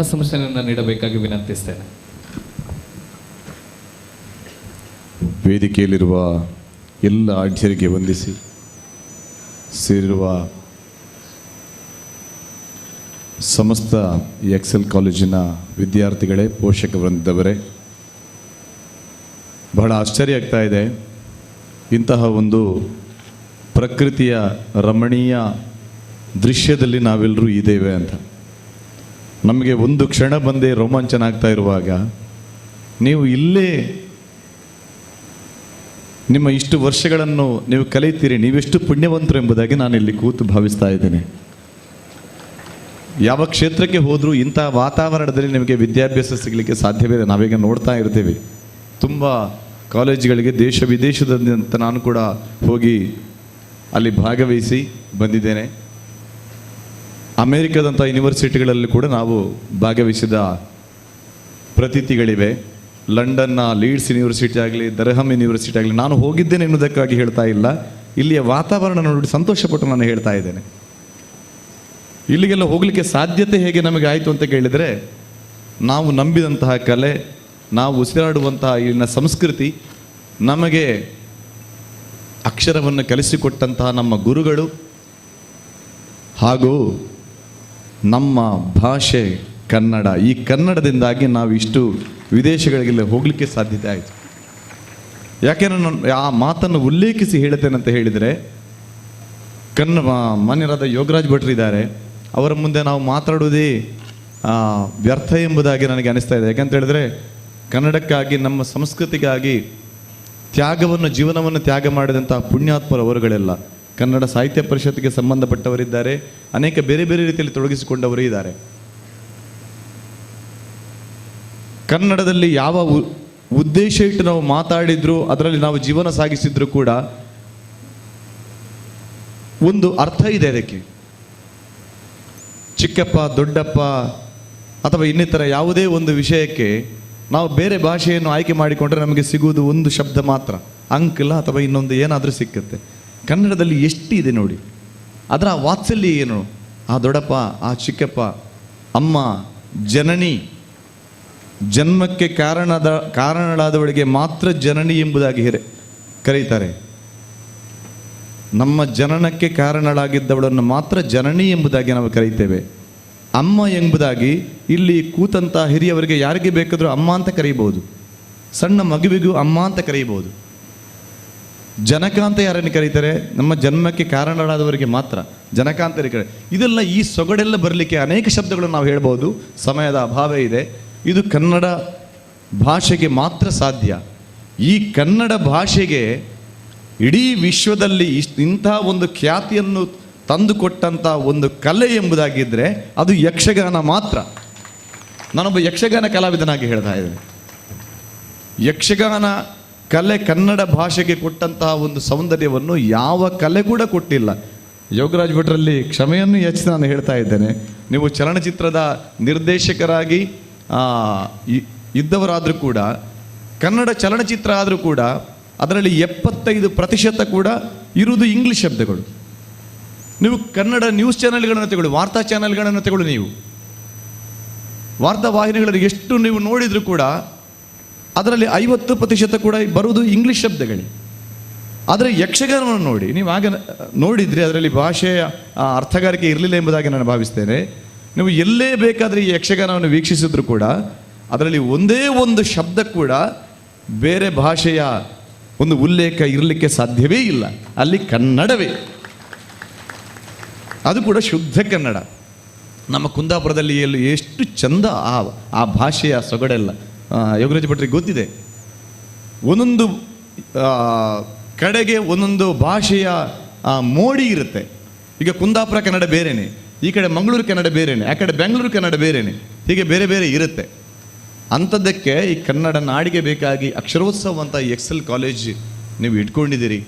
ಸಂರಕ್ಷಣೆಯನ್ನು ನೀಡಬೇಕಾಗಿ ವಿನಂತಿಸ್ತೇನೆ. ವೇದಿಕೆಯಲ್ಲಿರುವ ಎಲ್ಲ ಆಢ್ಯರಿಗೆ ವಂದಿಸಿ ಸೇರಿರುವ ಸಮಸ್ತ ಎಕ್ಸೆಲ್ ಕಾಲೇಜಿನ ವಿದ್ಯಾರ್ಥಿಗಳೇ, ಪೋಷಕ ವೃಂದದವರೇ, ಬಹಳ ಆಶ್ಚರ್ಯ ಆಗ್ತಾ ಇದೆ. ಇಂತಹ ಒಂದು ಪ್ರಕೃತಿಯ ರಮಣೀಯ ದೃಶ್ಯದಲ್ಲಿ ನಾವೆಲ್ಲರೂ ಇದ್ದೇವೆ ಅಂತ. ನಮಗೆ ಒಂದು ಕ್ಷಣ ಬಂದೇ ರೋಮಾಂಚನ ಆಗ್ತಾ ಇರುವಾಗ ನೀವು ಇಲ್ಲೇ ನಿಮ್ಮ ಇಷ್ಟು ವರ್ಷಗಳನ್ನು ನೀವು ಕಲಿತೀರಿ ನೀವೆಷ್ಟು ಪುಣ್ಯವಂತರು ಎಂಬುದಾಗಿ ನಾನು ಇಲ್ಲಿ ಕೂತು ಭಾವಿಸ್ತಾ ಇದ್ದೇನೆ. ಯಾವ ಕ್ಷೇತ್ರಕ್ಕೆ ಹೋದರೂ ಇಂಥ ವಾತಾವರಣದಲ್ಲಿ ನಿಮಗೆ ವಿದ್ಯಾಭ್ಯಾಸ ಸಿಗಲಿಕ್ಕೆ ಸಾಧ್ಯವಿದೆ ನಾವೀಗ ನೋಡ್ತಾ ಇರ್ತೀವಿ. ತುಂಬ ಕಾಲೇಜುಗಳಿಗೆ ದೇಶ ವಿದೇಶದಂತ ನಾನು ಕೂಡ ಹೋಗಿ ಅಲ್ಲಿ ಭಾಗವಹಿಸಿ ಬಂದಿದ್ದೇನೆ. ಅಮೇರಿಕಾದಂಥ ಯೂನಿವರ್ಸಿಟಿಗಳಲ್ಲಿ ಕೂಡ ನಾವು ಭಾಗವಹಿಸಿದ ಪ್ರತೀತಿಗಳಿವೆ. ಲಂಡನ್ನ ಲೀಡ್ಸ್ ಯೂನಿವರ್ಸಿಟಿ ಆಗಲಿ ದರ್ಹಮ್ ಯೂನಿವರ್ಸಿಟಿ ಆಗಲಿ, ನಾನು ಹೋಗಿದ್ದೇನೆ ಎನ್ನುವುದಕ್ಕಾಗಿ ಹೇಳ್ತಾ ಇಲ್ಲ. ಇಲ್ಲಿಯ ವಾತಾವರಣ ನೋಡಿ ಸಂತೋಷಪಟ್ಟು ನಾನು ಹೇಳ್ತಾ ಇದ್ದೇನೆ. ಇಲ್ಲಿಗೆಲ್ಲ ಹೋಗಲಿಕ್ಕೆ ಸಾಧ್ಯತೆ ಹೇಗೆ ನಮಗೆ ಆಯಿತು ಅಂತ ಕೇಳಿದರೆ, ನಾವು ನಂಬಿದಂತಹ ಕಲೆ, ನಾವು ಉಸಿರಾಡುವಂತಹ ಇಲ್ಲಿನ ಸಂಸ್ಕೃತಿ, ನಮಗೆ ಅಕ್ಷರವನ್ನು ಕಲಿಸಿಕೊಟ್ಟಂತಹ ನಮ್ಮ ಗುರುಗಳು ಹಾಗೂ ನಮ್ಮ ಭಾಷೆ ಕನ್ನಡ. ಈ ಕನ್ನಡದಿಂದಾಗಿ ನಾವು ಇಷ್ಟು ವಿದೇಶಗಳಿಗೆಲ್ಲ ಹೋಗಲಿಕ್ಕೆ ಸಾಧ್ಯತೆ ಆಯಿತು. ಯಾಕೆಂದರೆ ನಾನು ಆ ಮಾತನ್ನು ಉಲ್ಲೇಖಿಸಿ ಹೇಳುತ್ತೇನೆ ಅಂತ ಹೇಳಿದರೆ, ಕನ್ನ ಮಾನ್ಯರಾದ ಯೋಗರಾಜ್ ಭಟ್ರು ಇದ್ದಾರೆ. ಅವರ ಮುಂದೆ ನಾವು ಮಾತಾಡುವುದೇ ವ್ಯರ್ಥ ಎಂಬುದಾಗಿ ನನಗೆ ಅನಿಸ್ತಾ ಇದೆ. ಯಾಕಂತ ಹೇಳಿದ್ರೆ, ಕನ್ನಡಕ್ಕಾಗಿ, ನಮ್ಮ ಸಂಸ್ಕೃತಿಗಾಗಿ ತ್ಯಾಗವನ್ನು, ಜೀವನವನ್ನು ತ್ಯಾಗ ಮಾಡಿದಂತಹ ಪುಣ್ಯಾತ್ಮರು ಅವರುಗಳೆಲ್ಲ ಕನ್ನಡ ಸಾಹಿತ್ಯ ಪರಿಷತ್ಗೆ ಸಂಬಂಧಪಟ್ಟವರಿದ್ದಾರೆ. ಅನೇಕ ಬೇರೆ ಬೇರೆ ರೀತಿಯಲ್ಲಿ ತೊಡಗಿಸಿಕೊಂಡವರು ಇದ್ದಾರೆ. ಕನ್ನಡದಲ್ಲಿ ಯಾವ ಉದ್ದೇಶ ಇಟ್ಟು ನಾವು ಮಾತಾಡಿದ್ರು, ಅದರಲ್ಲಿ ನಾವು ಜೀವನ ಸಾಗಿಸಿದ್ರು ಕೂಡ ಒಂದು ಅರ್ಥ ಇದೆ ಅದಕ್ಕೆ. ಚಿಕ್ಕಪ್ಪ, ದೊಡ್ಡಪ್ಪ ಅಥವಾ ಇನ್ನಿತರ ಯಾವುದೇ ಒಂದು ವಿಷಯಕ್ಕೆ ನಾವು ಬೇರೆ ಭಾಷೆಯನ್ನು ಆಯ್ಕೆ ಮಾಡಿಕೊಂಡ್ರೆ ನಮಗೆ ಸಿಗುವುದು ಒಂದು ಶಬ್ದ ಮಾತ್ರ. ಅಂಕಲ ಅಥವಾ ಇನ್ನೊಂದು ಏನಾದರೂ ಸಿಕ್ಕುತ್ತೆ. ಕನ್ನಡದಲ್ಲಿ ಎಷ್ಟು ಇದೆ ನೋಡಿ. ಅದರ ವಾತ್ಸಲ್ಯ ಏನು? ಆ ದೊಡ್ಡಪ್ಪ, ಆ ಚಿಕ್ಕಪ್ಪ, ಅಮ್ಮ, ಜನನಿ. ಜನ್ಮಕ್ಕೆ ಕಾರಣದ, ಕಾರಣಳಾದವಳಿಗೆ ಮಾತ್ರ ಜನನಿ ಎಂಬುದಾಗಿ ಹಿರೆ ಕರೀತಾರೆ. ನಮ್ಮ ಜನನಕ್ಕೆ ಕಾರಣಳಾಗಿದ್ದವಳನ್ನು ಮಾತ್ರ ಜನನಿ ಎಂಬುದಾಗಿ ನಾವು ಕರೀತೇವೆ. ಅಮ್ಮ ಎಂಬುದಾಗಿ ಇಲ್ಲಿ ಕೂತಂತ ಹಿರಿಯವರಿಗೆ ಯಾರಿಗೆ ಬೇಕಾದರೂ ಅಮ್ಮ ಅಂತ ಕರೀಬಹುದು. ಸಣ್ಣ ಮಗುವಿಗೂ ಅಮ್ಮ ಅಂತ ಕರೀಬಹುದು. ಜನಕ ಅಂತ ಯಾರನ್ನು ಕರೀತಾರೆ? ನಮ್ಮ ಜನ್ಮಕ್ಕೆ ಕಾರಣರಾದವರಿಗೆ ಮಾತ್ರ ಜನಕ ಅಂತ ಕರೀತಾರೆ? ಇದೆಲ್ಲ ಈ ಸೊಗಡೆಲ್ಲ ಬರಲಿಕ್ಕೆ ಅನೇಕ ಶಬ್ದಗಳನ್ನು ನಾವು ಹೇಳ್ಬೋದು. ಸಮಯದ ಅಭಾವ ಇದೆ. ಇದು ಕನ್ನಡ ಭಾಷೆಗೆ ಮಾತ್ರ ಸಾಧ್ಯ. ಈ ಕನ್ನಡ ಭಾಷೆಗೆ ಇಡೀ ವಿಶ್ವದಲ್ಲಿ ಇಷ್ಟು ಇಂಥ ಒಂದು ಖ್ಯಾತಿಯನ್ನು ತಂದುಕೊಟ್ಟಂಥ ಒಂದು ಕಲೆ ಎಂಬುದಾಗಿದ್ದರೆ ಅದು ಯಕ್ಷಗಾನ ಮಾತ್ರ. ನಾನೊಬ್ಬ ಯಕ್ಷಗಾನ ಕಲಾವಿದನಾಗಿ ಹೇಳ್ತಾ ಇದ್ದೇನೆ. ಯಕ್ಷಗಾನ ಕಲೆ ಕನ್ನಡ ಭಾಷೆಗೆ ಕೊಟ್ಟಂತಹ ಒಂದು ಸೌಂದರ್ಯವನ್ನು ಯಾವ ಕಲೆ ಕೂಡ ಕೊಟ್ಟಿಲ್ಲ. ಯೋಗರಾಜ್ ಭಟ್ರಲ್ಲಿ ಕ್ಷಮೆಯನ್ನು ಹೆಚ್ಚು ನಾನು ಹೇಳ್ತಾ ಇದ್ದೇನೆ. ನೀವು ಚಲನಚಿತ್ರದ ನಿರ್ದೇಶಕರಾಗಿ ಇದ್ದವರಾದರೂ ಕೂಡ, ಕನ್ನಡ ಚಲನಚಿತ್ರ ಆದರೂ ಕೂಡ, ಅದರಲ್ಲಿ ಎಪ್ಪತ್ತೈದು ಪ್ರತಿಶತ ಕೂಡ ಇರುವುದು ಇಂಗ್ಲಿಷ್ ಶಬ್ದಗಳು. ನೀವು ಕನ್ನಡ ನ್ಯೂಸ್ ಚಾನೆಲ್ಗಳನ್ನು ತಗೊಳ್ಳಿ, ವಾರ್ತಾ ಚಾನೆಲ್ಗಳನ್ನು ತಗೊಳ್ಳಿ ನೀವು. ವಾರ್ತಾ ವಾಹಿನಿಗಳಲ್ಲಿ ಎಷ್ಟು ನೀವು ನೋಡಿದರೂ ಕೂಡ ಅದರಲ್ಲಿ ಐವತ್ತು ಪ್ರತಿಶತ ಕೂಡ ಬರುವುದು ಇಂಗ್ಲಿಷ್ ಶಬ್ದಗಳೇ. ಆದರೆ ಯಕ್ಷಗಾನವನ್ನು ನೋಡಿ, ನೀವು ಆಗ ನೋಡಿದರೆ ಅದರಲ್ಲಿ ಭಾಷೆಯ ಅರ್ಥಗಾರಿಕೆ ಇರಲಿಲ್ಲ ಎಂಬುದಾಗಿ ನಾನು ಭಾವಿಸ್ತೇನೆ. ನೀವು ಎಲ್ಲೇ ಬೇಕಾದರೆ ಈ ಯಕ್ಷಗಾನವನ್ನು ವೀಕ್ಷಿಸಿದ್ರು ಕೂಡ ಅದರಲ್ಲಿ ಒಂದೇ ಒಂದು ಶಬ್ದ ಕೂಡ ಬೇರೆ ಭಾಷೆಯ ಒಂದು ಉಲ್ಲೇಖ ಇರಲಿಕ್ಕೆ ಸಾಧ್ಯವೇ ಇಲ್ಲ. ಅಲ್ಲಿ ಕನ್ನಡವೇ. ಅದು ಕೂಡ ಶುದ್ಧ ಕನ್ನಡ. ನಮ್ಮ ಕುಂದಾಪುರದಲ್ಲಿ ಎಲ್ಲಿ ಎಷ್ಟು ಚಂದ ಆ ಆ ಭಾಷೆಯ ಸೊಗಡೆಲ್ಲ. ಯೋಗರಾಜ ಭಟ್ರಿಗೆ ಗೊತ್ತಿದೆ. ಒಂದೊಂದು ಕಡೆಗೆ ಒಂದೊಂದು ಭಾಷೆಯ ಮೋಡಿ ಇರುತ್ತೆ. ಈಗ ಕುಂದಾಪುರ, ಕನ್ನಡ ಬೇರೆಯೇ ಈ ಕಡೆ ಮಂಗಳೂರು, ಕನ್ನಡ ಬೇರೆಯೇ ಆ ಕಡೆ ಬೆಂಗಳೂರು, ಕನ್ನಡ ಬೇರೆನೆ. ಹೀಗೆ ಬೇರೆ ಬೇರೆ ಇರುತ್ತೆ. ಅಂಥದ್ದಕ್ಕೆ ಈ ಕನ್ನಡ ನಾಡಿಗೆ ಬೇಕಾಗಿ ಅಕ್ಷರೋತ್ಸವ ಅಂತ ಎಕ್ಸೆಲ್ ಕಾಲೇಜ್ ನೀವು ಇಟ್ಕೊಂಡಿದ್ದೀರಿ.